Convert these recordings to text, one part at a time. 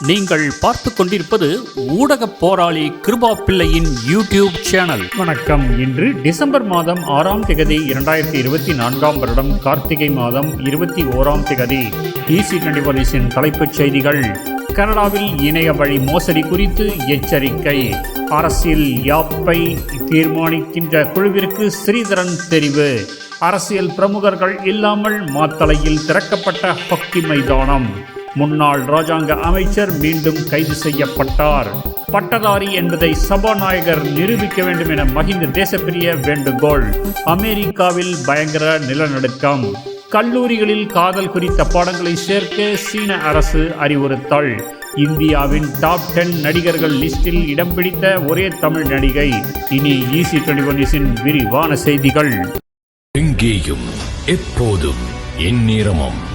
நீங்கள் பார்த்து கொண்டிருப்பது ஊடக போராளி கிருபா பிள்ளையின் யூடியூப் சேனல். வணக்கம். இன்று டிசம்பர் மாதம் ஆறாம் திகதி இரண்டாயிரத்தி இருபத்தி நான்காம் வருடம் கார்த்திகை மாதம் இருபத்தி ஓராம் திகதி. டிசி டுவெண்டி தலைப்புச் செய்திகள். கனடாவில் இணைய வழி மோசடி குறித்து எச்சரிக்கை. அரசியல் யாப்பை தீர்மானிக்கின்ற குழுவிற்கு ஸ்ரீதரன் தெரிவு. அரசியல் பிரமுகர்கள் இல்லாமல் மாத்தலையில் திறக்கப்பட்ட பக்தி மைதானம். முன்னாள் ராஜாங்க அமைச்சர் மீண்டும் கைது செய்யப்பட்டார். பட்டதாரி என்பதை சபாநாயகர் நிரூபிக்க வேண்டும் என மஹிந்த தேசப்பிரிய வேண்டுகோள். அமெரிக்காவில் பயங்கர நிலநடுக்கம். கல்லூரிகளில் காதல் குறித்த பாடங்களை சேர்க்க சீன அரசு அறிவுறுத்தல். இந்தியாவின் டாப் டென் நடிகர்கள் லிஸ்டில் இடம் பிடித்த ஒரே தமிழ் நடிகை. இனி ஈசி டுவெண்டி விரிவான செய்திகள். எங்கேயும் எப்போதும் எந்நேரமும்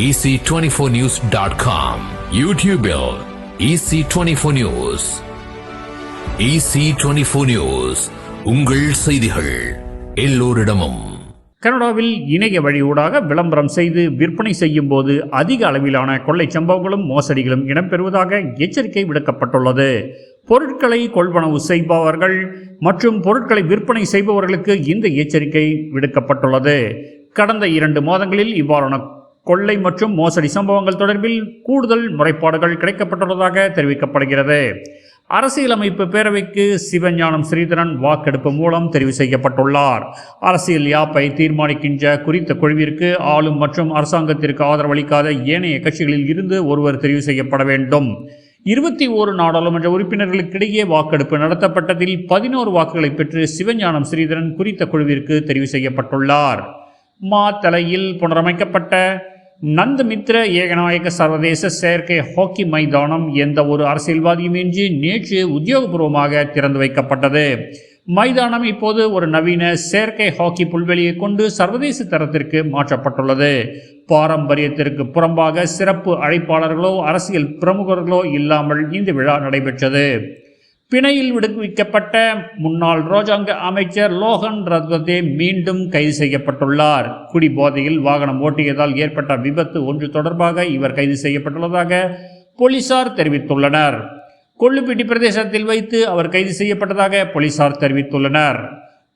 EC twenty four news dot com யூடியூபில் EC twenty four news EC twenty four news உங்கள் செய்திகள் எல்லோரிடமும். கனடாவில் இணைய வழியூடாக விளம்பரம் செய்து விற்பனை செய்யும் போது அதிக அளவிலான கொள்ளை சம்பவங்களும் மோசடிகளும் இடம்பெறுவதாக எச்சரிக்கை விடுக்கப்பட்டுள்ளது. பொருட்களை கொள்வனவு செய்பவர்கள் மற்றும் பொருட்களை விற்பனை செய்பவர்களுக்கு இந்த எச்சரிக்கை விடுக்கப்பட்டுள்ளது. கடந்த இரண்டு மாதங்களில் இவ்வாறான கொள்ளை மற்றும் மோசடி சம்பவங்கள் தொடர்பில் கூடுதல் முறைப்பாடுகள் கிடைக்கப்பட்டுள்ளதாக தெரிவிக்கப்படுகிறது. அரசியலமைப்பு பேரவைக்கு சிவஞானம் ஸ்ரீதரன் வாக்கெடுப்பு மூலம் தெரிவு செய்யப்பட்டுள்ளார். அரசியல் யாப்பை தீர்மானிக்கின்ற குறித்த குழுவிற்கு ஆளும் மற்றும் அரசாங்கத்திற்கு ஆதரவளிக்காத ஏனைய கட்சிகளில் இருந்து ஒருவர் தெரிவு செய்யப்பட வேண்டும். இருபத்தி ஓரு நாடாளுமன்ற உறுப்பினர்களுக்கிடையே வாக்கெடுப்பு நடத்தப்பட்டதில் பதினோரு வாக்குகளை பெற்று சிவஞானம் ஸ்ரீதரன் குறித்த குழுவிற்கு தெரிவு செய்யப்பட்டுள்ளார். மா தலையில் புனரமைக்கப்பட்ட நந்தமித்ர ஏகநாயக சர்வதேச செயற்கை ஹாக்கி மைதானம் எந்த ஒரு அரசியல்வாதியுமின்றி நேற்று உத்தியோகபூர்வமாக திறந்து வைக்கப்பட்டது. மைதானம் இப்போது ஒரு நவீன செயற்கை ஹாக்கி புல்வெளியை கொண்டு சர்வதேச தரத்திற்கு மாற்றப்பட்டுள்ளது. பாரம்பரியத்திற்கு புறம்பாக சிறப்பு அழைப்பாளர்களோ அரசியல் பிரமுகர்களோ இல்லாமல் இந்த விழா நடைபெற்றது. பிணையில் விடுவிக்கப்பட்ட முன்னாள் ரோஜாங்க அமைச்சர் லோகன் ரத்வதே மீண்டும் கைது செய்யப்பட்டுள்ளார். குடிபோதையில் வாகனம் ஓட்டியதால் ஏற்பட்ட விபத்து ஒன்று தொடர்பாக இவர் கைது செய்யப்பட்டுள்ளதாக போலீசார் தெரிவித்துள்ளனர். கொள்ளுப்பிட்டி பிரதேசத்தில் வைத்து அவர் கைது செய்யப்பட்டதாக போலீசார் தெரிவித்துள்ளனர்.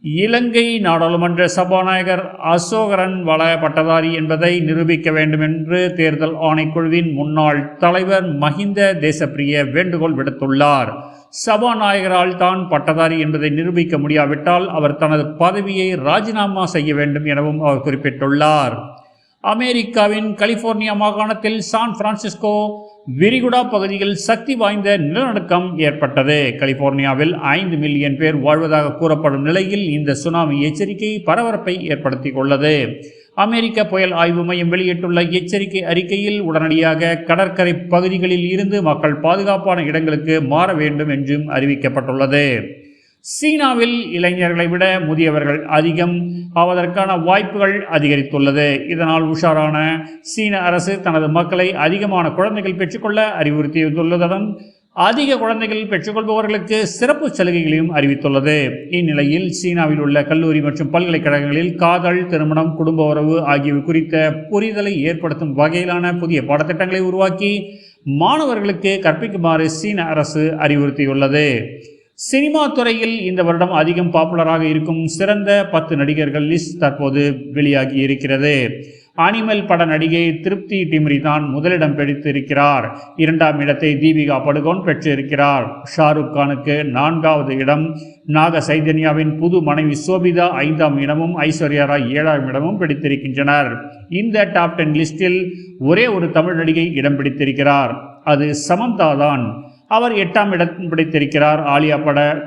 இலங்கை நாடாளுமன்ற சபாநாயகர் அசோகரன் வள பட்டதாரி என்பதை நிரூபிக்க வேண்டும் என்று தேர்தல் ஆணைக்குழுவின் முன்னாள் தலைவர் மஹிந்த தேசப்பிரிய வேண்டுகோள் விடுத்துள்ளார். சபாநாயகரால் தான் பட்டதாரி என்பதை நிரூபிக்க முடியாவிட்டால் அவர் தனது பதவியை ராஜினாமா செய்ய வேண்டும் எனவும் அவர் குறிப்பிட்டுள்ளார். அமெரிக்காவின் கலிபோர்னியா மாகாணத்தில் சான் பிரான்சிஸ்கோ விரிகுடா பகுதியில் சக்தி வாய்ந்த நிலநடுக்கம் ஏற்பட்டது. கலிபோர்னியாவில் ஐந்து மில்லியன் பேர் வாழ்வதாக கூறப்படும் நிலையில் இந்த சுனாமி எச்சரிக்கை பரபரப்பை ஏற்படுத்திக் கொள்ளது அமெரிக்க புயல் ஆய்வு மையம் வெளியிட்டுள்ள எச்சரிக்கை அறிக்கையில் உடனடியாக கடற்கரை பகுதிகளில் இருந்து மக்கள் பாதுகாப்பான இடங்களுக்கு மாற வேண்டும் என்றும் அறிவிக்கப்பட்டுள்ளது. சீனாவில் இளைஞர்களை விட முதியவர்கள் அதிகம். ஆவதற்கான வாய்ப்புகள் அதிகரித்துள்ளது. இதனால் உஷாரான சீன அரசு தனது மக்களை அதிகமான குழந்தைகள் பெற்றுக்கொள்ள அறிவுறுத்தியுள்ளதுடன் அதிக குழந்தைகள் பெற்றுக்கொள்பவர்களுக்கு சிறப்பு சலுகைகளையும் அறிவித்துள்ளது. இந்நிலையில் சீனாவில் உள்ள கல்லூரி மற்றும் பல்கலைக்கழகங்களில் காதல் திருமணம் குடும்ப உறவு ஆகியவை குறித்த புரிதலை ஏற்படுத்தும் வகையிலான புதிய பாடத்திட்டங்களை உருவாக்கி மாணவர்களுக்கு கற்பிக்குமாறு சீன அரசு அறிவுறுத்தியுள்ளது. சினிமா துறையில் இந்த வருடம் அதிகம் பாப்புலராக இருக்கும் சிறந்த பத்து நடிகர்கள் லிஸ்ட் தற்போது வெளியாகி இருக்கிறது. அனிமல் பட நடிகை திருப்தி டிம்ரி தான் முதலிடம் பிடித்திருக்கிறார். இரண்டாம் இடத்தை தீபிகா படுகோன் பெற்றிருக்கிறார். ஷாருக் கானுக்கு நான்காவது இடம் நாக சைதன்யாவின் புது மனைவி சோபிதா ஐந்தாம் இடமும் ஐஸ்வர்யா ராய் ஏழாம் இடமும் பிடித்திருக்கின்றனர். இந்த டாப் டென் லிஸ்டில் ஒரே ஒரு தமிழ் நடிகை இடம் பிடித்திருக்கிறார். அது சமந்தா தான். அவர் எட்டாம் இடம் பிடித்திருக்கிறார் ஆலியா பட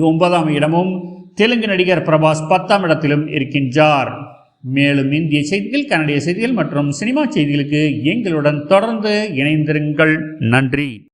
ஒன்பதாம் இடமும் தெலுங்கு நடிகர் பிரபாஸ் பத்தாம் இடத்திலும் இருக்கின்றார். மேலும் இந்திய செய்திகள் கனடிய செய்திகள் மற்றும் சினிமா செய்திகளுக்கு எங்களுடன் தொடர்ந்து இணைந்திருங்கள். நன்றி.